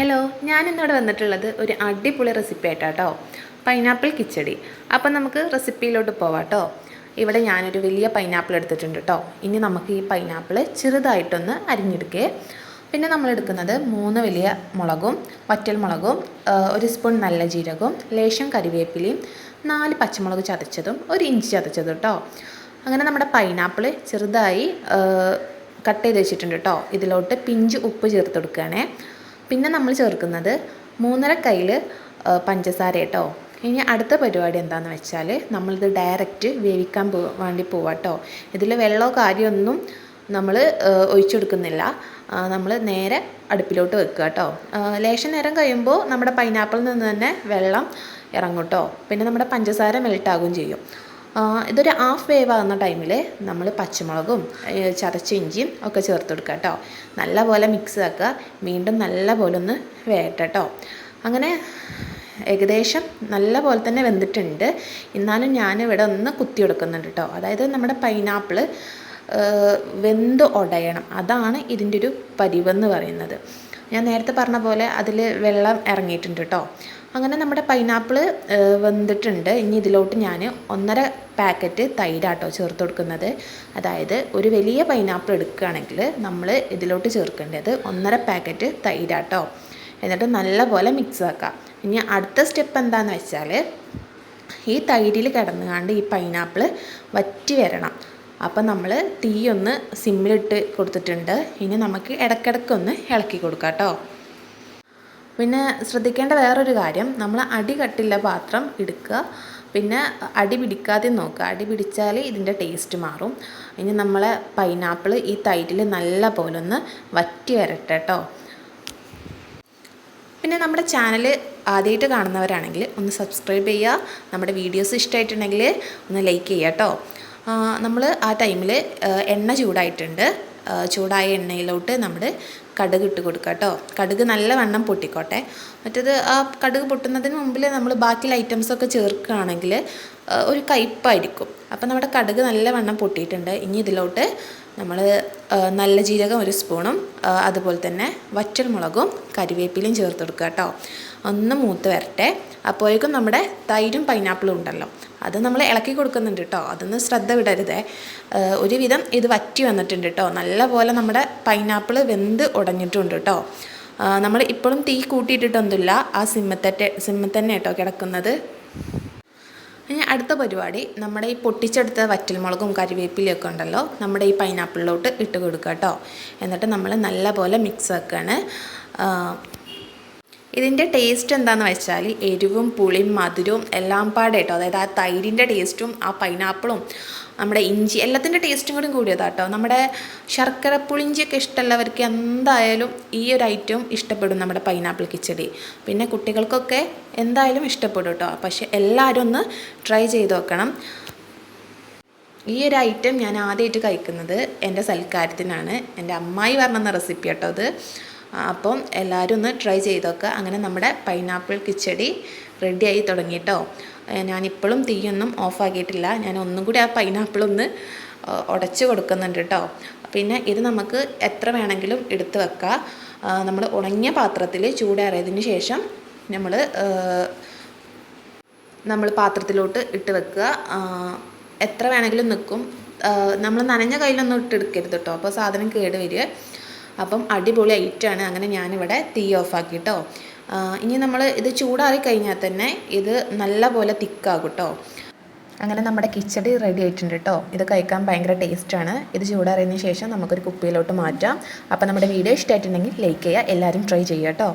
Hello ഞാനിന്നിവിടെ വന്നിട്ടുള്ളത് ഒരു അടിപൊളി റെസിപ്പി ആയിട്ടാട്ടോ പൈനാപ്പിൾ കിച്ചടി. അപ്പം നമുക്ക് റെസിപ്പിയിലോട്ട് പോവാം കേട്ടോ ഇവിടെ ഞാനൊരു വലിയ പൈനാപ്പിൾ എടുത്തിട്ടുണ്ട് കേട്ടോ ഇനി നമുക്ക് ഈ പൈനാപ്പിൾ ചെറുതായിട്ടൊന്ന് അരിഞ്ഞെടുക്കേ. പിന്നെ നമ്മൾ എടുക്കുന്നത് മൂന്ന് വലിയ മുളകും വറ്റൽ മുളകും ഒരു സ്പൂൺ നല്ല ജീരകവും ലേശം കരിവേപ്പിലയും നാല് പച്ചമുളക് ചതച്ചതും ഒരു ഇഞ്ചി ചതച്ചതും കേട്ടോ അങ്ങനെ നമ്മുടെ പൈനാപ്പിൾ ചെറുതായി കട്ട് ചെയ്ത് വെച്ചിട്ടുണ്ട് കേട്ടോ ഇതിലോട്ട് പിഞ്ച് ഉപ്പ് ചേർത്ത് കൊടുക്കുകയാണേ. പിന്നെ നമ്മൾ ചേർക്കുന്നത് മൂന്നര കയ്യിൽ പഞ്ചസാര കേട്ടോ. ഇനി അടുത്ത പരിപാടി എന്താണെന്ന് വെച്ചാൽ നമ്മളിത് ഡയറക്റ്റ് വേവിക്കാൻ പോ വേണ്ടി പോവാം കേട്ടോ ഇതിൽ വെള്ളമോ കാര്യമൊന്നും നമ്മൾ ഒഴിച്ചെടുക്കുന്നില്ല. നമ്മൾ നേരെ അടുപ്പിലോട്ട് വെക്കുക കേട്ടോ ലേശം നേരം കഴിയുമ്പോൾ നമ്മുടെ പൈനാപ്പിളിൽ നിന്ന് തന്നെ വെള്ളം ഇറങ്ങും കേട്ടോ പിന്നെ നമ്മുടെ പഞ്ചസാര മെൽട്ടാകുകയും ചെയ്യും. ഇതൊരു ഹാഫ് വേവ് ആകുന്ന ടൈമിൽ നമ്മൾ പച്ചമുളകും ചതച്ച ഇഞ്ചിയും ഒക്കെ ചേർത്ത് കൊടുക്കുക കേട്ടോ നല്ലപോലെ മിക്സ് ആക്കുക. വീണ്ടും നല്ലപോലെ ഒന്ന് വേട്ടോ അങ്ങനെ ഏകദേശം നല്ല പോലെ തന്നെ വെന്തിട്ടുണ്ട്. എന്നാലും ഞാനിവിടെ ഒന്ന് കുത്തി കൊടുക്കുന്നുണ്ട് കേട്ടോ അതായത് നമ്മുടെ പൈനാപ്പിൾ വെന്ത് ഉടയണം അതാണ് ഇതിന്റെ ഒരു പരിവെന്ന് പറയുന്നത്. ഞാൻ നേരത്തെ പറഞ്ഞ പോലെ അതിൽ വെള്ളം ഇറങ്ങിയിട്ടുണ്ട് കേട്ടോ അങ്ങനെ നമ്മുടെ പൈനാപ്പിൾ വെന്തിട്ടുണ്ട്. ഇനി ഇതിലോട്ട് ഞാൻ ഒന്നര പാക്കറ്റ് തൈരാട്ടോ ചേർത്ത് കൊടുക്കുന്നത്. അതായത് ഒരു വലിയ പൈനാപ്പിൾ എടുക്കുകയാണെങ്കിൽ നമ്മൾ ഇതിലോട്ട് ചേർക്കേണ്ടത് ഒന്നര പാക്കറ്റ് തൈരാട്ടോ. എന്നിട്ട് നല്ലപോലെ മിക്സ് ആക്കാം. ഇനി അടുത്ത സ്റ്റെപ്പ് എന്താണെന്ന് വെച്ചാൽ ഈ തൈരിൽ കിടന്നുകൊണ്ട് ഈ പൈനാപ്പിൾ വറ്റി വരണം. അപ്പം നമ്മൾ തീയൊന്ന് സിമ്മിലിട്ട് കൊടുത്തിട്ടുണ്ട്. ഇനി നമുക്ക് ഇടയ്ക്കിടയ്ക്കൊന്ന് ഇളക്കി കൊടുക്കാം കേട്ടോ പിന്നെ ശ്രദ്ധിക്കേണ്ട വേറൊരു കാര്യം നമ്മൾ അടി കട്ടില്ല പാത്രം എടുക്കുക. പിന്നെ അടി പിടിക്കാതെ നോക്കുക. അടി പിടിച്ചാൽ ഇതിന്റെ ടേസ്റ്റ് മാറും. ഇനി നമ്മൾ പൈനാപ്പിൾ ഈ തൈരിൽ നല്ല പോലെ ഒന്ന് വറ്റി വരട്ടെ കേട്ടോ പിന്നെ നമ്മുടെ ചാനൽ ആദ്യമായിട്ട് കാണുന്നവരാണെങ്കിൽ ഒന്ന് സബ്സ്ക്രൈബ് ചെയ്യുക. നമ്മുടെ വീഡിയോസ് ഇഷ്ടമായിട്ടുണ്ടെങ്കിൽ ഒന്ന് ലൈക്ക് ചെയ്യുക കേട്ടോ നമ്മൾ ആ ടൈമിൽ എണ്ണ ചൂടായിട്ടുണ്ട്. ചൂടായ എണ്ണയിലോട്ട് നമ്മൾ കടുക് ഇട്ട് കൊടുക്കുക കേട്ടോ. കടുക് നല്ല വണ്ണം പൊട്ടിക്കോട്ടെ. മറ്റേത് ആ കടുക് പൊട്ടുന്നതിന് മുമ്പിൽ നമ്മൾ ബാക്കിയുള്ള ഐറ്റംസൊക്കെ ചേർക്കുകയാണെങ്കിൽ ഒരു കയ്പ്പായിരിക്കും അപ്പം നമ്മുടെ കടുക് നല്ല വണ്ണം പൊട്ടിയിട്ടുണ്ട്. ഇനി ഇതിലോട്ട് നമ്മൾ നല്ല ജീരകം ഒരു സ്പൂണും അതുപോലെ തന്നെ വറ്റൽമുളകും കരിവേപ്പിലയും ചേർത്ത് കൊടുക്കുക കേട്ടോ. ഒന്ന് മൂത്ത് വരട്ടെ. അപ്പോഴേക്കും നമ്മുടെ തൈരും പൈനാപ്പിളും ഉണ്ടല്ലോ. അത് നമ്മൾ ഇളക്കി കൊടുക്കുന്നുണ്ട് കേട്ടോ. അതൊന്ന് ശ്രദ്ധ വിടരുതേ. ഒരുവിധം ഇത് വറ്റി വന്നിട്ടുണ്ട് കേട്ടോ. നല്ലപോലെ നമ്മുടെ പൈനാപ്പിൾ വെന്ത് ഉടഞ്ഞിട്ടുണ്ട് കേട്ടോ. നമ്മൾ ഇപ്പോഴും തീ കൂട്ടിയിട്ടിട്ടൊന്നുമില്ല. ആ സിമ്മത്തെ സിമ്മത്തന്നെ കേട്ടോ കിടക്കുന്നത്. ഇനി അടുത്ത പരിപാടി നമ്മുടെ ഈ പൊട്ടിച്ചെടുത്ത വറ്റൽമുളകും കരിവേപ്പിലൊക്കെ ഉണ്ടല്ലോ നമ്മുടെ ഈ പൈനാപ്പിളിലോട്ട് ഇട്ട് കൊടുക്കുക കേട്ടോ. എന്നിട്ട് നമ്മൾ നല്ലപോലെ മിക്സ് ആക്കുകയാണ് ഇതിന്റെ ടേസ്റ്റ് എന്താണെന്ന് വെച്ചാൽ എരിവും പുളിയും മധുരവും എല്ലാം പാടെ കേട്ടോ അതായത് ആ തൈരിന്റെ ടേസ്റ്റും ആ പൈനാപ്പിളും നമ്മുടെ ഇഞ്ചി എല്ലാത്തിന്റെ ടേസ്റ്റും കൂടി കൂടിയതാണ് കേട്ടോ നമ്മുടെ ശർക്കര പുളിഞ്ചിയൊക്കെ ഇഷ്ടമുള്ളവർക്ക് എന്തായാലും ഈ ഒരു ഐറ്റം ഇഷ്ടപ്പെടും നമ്മുടെ പൈനാപ്പിൾ കിച്ചടി. പിന്നെ കുട്ടികൾക്കൊക്കെ എന്തായാലും ഇഷ്ടപ്പെടും കേട്ടോ പക്ഷെ എല്ലാവരും ഒന്ന് ട്രൈ ചെയ്ത് നോക്കണം. ഈ ഒരു ഐറ്റം ഞാൻ ആദ്യമായിട്ട് കഴിക്കുന്നത് എന്റെ സൽക്കാരത്തിനാണ്. എന്റെ അമ്മായി പറഞ്ഞ റെസിപ്പി കേട്ടോ അത്. അപ്പം എല്ലാവരും ഒന്ന് ട്രൈ ചെയ്തൊക്കെ. അങ്ങനെ നമ്മുടെ പൈനാപ്പിൾ കിച്ചടി റെഡിയായി തുടങ്ങി കേട്ടോ ഞാനിപ്പോഴും തീയൊന്നും ഓഫാക്കിയിട്ടില്ല ഞാൻ ഒന്നും കൂടി ആ പൈനാപ്പിൾ ഒന്ന് ഉടച്ച് കൊടുക്കുന്നുണ്ട് കേട്ടോ പിന്നെ ഇത് നമുക്ക് എത്ര വേണമെങ്കിലും എടുത്ത് വെക്കാം. നമ്മൾ ഉണങ്ങിയ പാത്രത്തിൽ ചൂടേറിയതിന് ശേഷം നമ്മൾ നമ്മൾ പാത്രത്തിലോട്ട് ഇട്ട് വെക്കുക. എത്ര വേണമെങ്കിലും നിൽക്കും. നമ്മൾ നനഞ്ഞ കയ്യിലൊന്നും ഇട്ടെടുക്കരുത് കേട്ടോ അപ്പോൾ സാധനം കേട് വരിക അപ്പം അടിപൊളി ഐറ്റാണ് അങ്ങനെ ഞാനിവിടെ തീ ഓഫാക്കി കേട്ടോ ഇനി നമ്മൾ ഇത് ചൂടാറി കഴിഞ്ഞാൽ തന്നെ ഇത് നല്ല പോലെ തിക്കാകും കേട്ടോ അങ്ങനെ നമ്മുടെ കിച്ചടി റെഡി ആയിട്ടുണ്ട് കേട്ടോ ഇത് കഴിക്കാൻ ഭയങ്കര ടേസ്റ്റാണ് ഇത് ചൂടാറിയതിന് ശേഷം നമുക്കൊരു കുപ്പിയിലോട്ട് മാറ്റാം. അപ്പോൾ നമ്മുടെ വീഡിയോ ഇഷ്ടമായിട്ടുണ്ടെങ്കിൽ ലൈക്ക് ചെയ്യുക. എല്ലാവരും ട്രൈ ചെയ്യുക കേട്ടോ